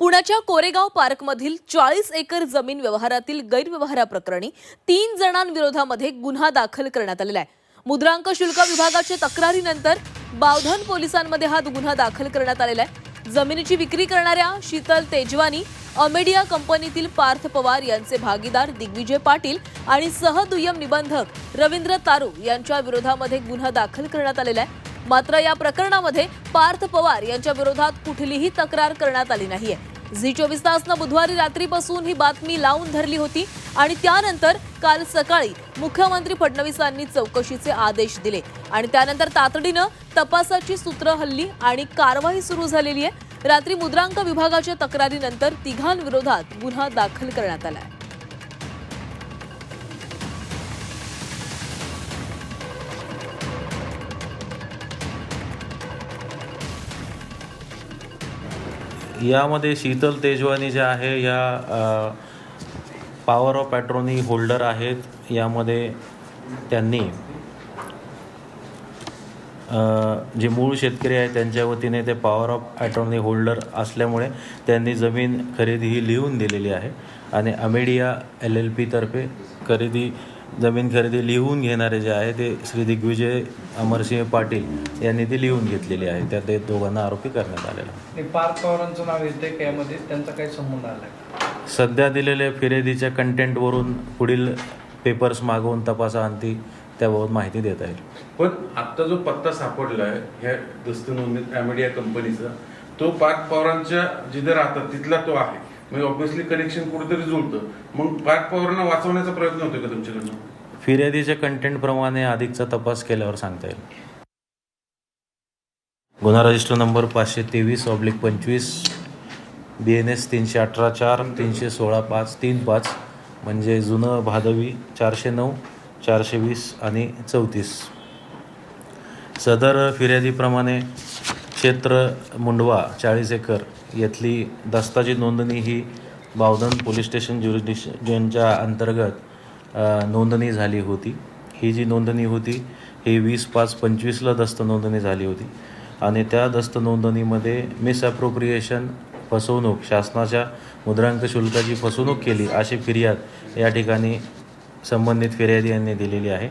पुण्याच्या कोरेगाव पार्कमधील चाळीस एकर जमीन व्यवहारातील गैरव्यवहाराप्रकरणी तीन जणांविरोधामध्ये गुन्हा दाखल करण्यात आलेला आहे. मुद्रांक शुल्क विभागाच्या तक्रारीनंतर बावधन पोलिसांमध्ये हा गुन्हा दाखल करण्यात आलेला आहे. जमिनीची विक्री करणाऱ्या शीतल तेजवानी अमेडिया कंपनीतील पार्थ पवार यांचे भागीदार दिग्विजय पाटील आणि सहदुय्यम निबंधक रवींद्र तारू यांच्या विरोधामध्ये गुन्हा दाखल करण्यात आलेला आहे. मात्र या प्रकरणामध्ये पार्थ पवार यांच्या विरोधात कुठलीही तक्रार करण्यात आली नाहीये. झी चोवीस तासनं बुधवारी रात्रीपासून ही बातमी लावून धरली होती आणि त्यानंतर काल सकाळी मुख्यमंत्री फडणवीसांनी चौकशीचे आदेश दिले. आणि त्यानंतर तातडीनं तपासाची सूत्र हल्ली आणि कारवाई सुरू झालेली आहे. रात्री मुद्रांक विभागाच्या तक्रारीनंतर तिघांविरोधात गुन्हा दाखल करण्यात आला आहे. यामध्ये शीतल तेजवानी जे आहे या पॉवर ऑफ पॅट्रोनी होल्डर आहेत. यामध्ये त्यांनी जे मूळ शेतकरी आहेत त्यांच्या वतीने ते पॉवर ऑफ अटॉर्नी होल्डर असल्यामुळे त्यांनी जमीन खरेदी ही लिहून दिलेली आहे. आणि अमेडिया एल एल पीतर्फे खरेदी जमीन खरेदी लिहून घेणारे जे आहे ते श्री दिग्विजय अमरसिंह पाटील यांनी ती लिहून घेतलेली आहे. त्यात ते दोघांना आरोपी करण्यात आलेला आहे. आणि पार्थ पवारांचं नाव येतंय का यामध्ये? त्यांचा काही संबंध आलाय सध्या दिलेल्या फिर्यादीच्या कंटेंटवरून पुढील पेपर्स मागवून तपासाअंती त्याबाबत माहिती देता येईल. पण आता जो पत्ता सापडला आहे ह्या दस्त नोंदणीत ॲमेडिया कंपनीचा तो पार्थ पवारांच्या जिथे राहतात तिथला तो आहे. म्हणजे ऑब्व्हियसली कनेक्शन कुठेतरी जुळतं. मग पार्थ पवारांना वाचवण्याचा प्रयत्न होतो का तुमच्याकडनं? फिर्यादीच्या कंटेंटप्रमाणे अधिकचा तपास केल्यावर सांगता येईल. गुन्हा रजिस्टर नंबर पाचशे तेवीस ऑब्लिक पंचवीस बी एन एस तीनशे अठरा चार तीनशे सोळा पाच तीन पाच म्हणजे जुनं भादवी चारशे नऊ चारशे वीस आणि चौतीस. सदर फिर्यादीप्रमाणे क्षेत्र मुंडवा चाळीस एकर येथली दस्ताची नोंदणी ही बावधन पोलीस स्टेशन ज्युरिडिक्शनच्या अंतर्गत नोंदणी झाली होती. ही जी नोंदणी होती ही वीस पाच पंचवीसला दस्त नोंदणी झाली होती. आणि त्या दस्त नोंदणीमध्ये मिसअप्रोप्रिएशन फसवणूक शासनाच्या मुद्रांक शुल्काची फसवणूक केली अशी फिर्याद या ठिकाणी संबंधित फिर्यादी यांनी दिलेली आहे.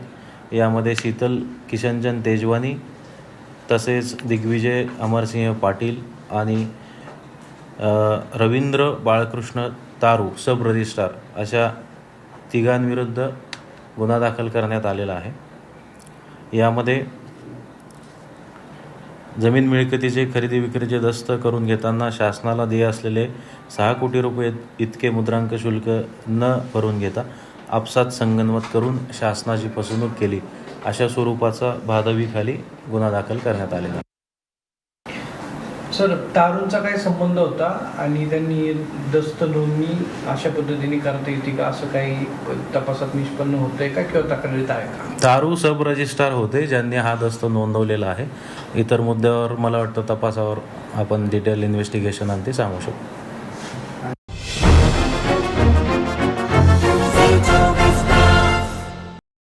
यामध्ये शीतल किशनचंद तेजवानी तसेच दिग्विजय अमरसिंह पाटील आणि रवींद्र बाळकृष्ण तारू सब रजिस्ट्रार अशा तिघांविरुद्ध गुन्हा दाखल करण्यात आलेला आहे. यामध्ये जमीन मिळकतीचे खरेदी विक्रीचे दस्त करून घेताना शासनाला देय असलेले सहा कोटी रुपये इतके मुद्रांक शुल्क न भरून घेता आपसात संगनमत करून शासनाची फसवणूक केली. अशा स्वरूपाचा भादवीखाली गुन्हा दाखल करण्यात आलेला सर तारूंचा काय संबंध होता आणि त्यांनी दस्त नोंदणी अशा पद्धतीने करता येते का? असं काही तपासात निष्पन्न होतंय का किंवा तक्रारीत आहे का? तारू सब रजिस्ट्रार होते ज्यांनी हा दस्त नोंदवलेला आहे. इतर मुद्द्यावर मला वाटतं तपासावर आपण डिटेल इन्व्हेस्टिगेशन आणि ते सांगू शकतो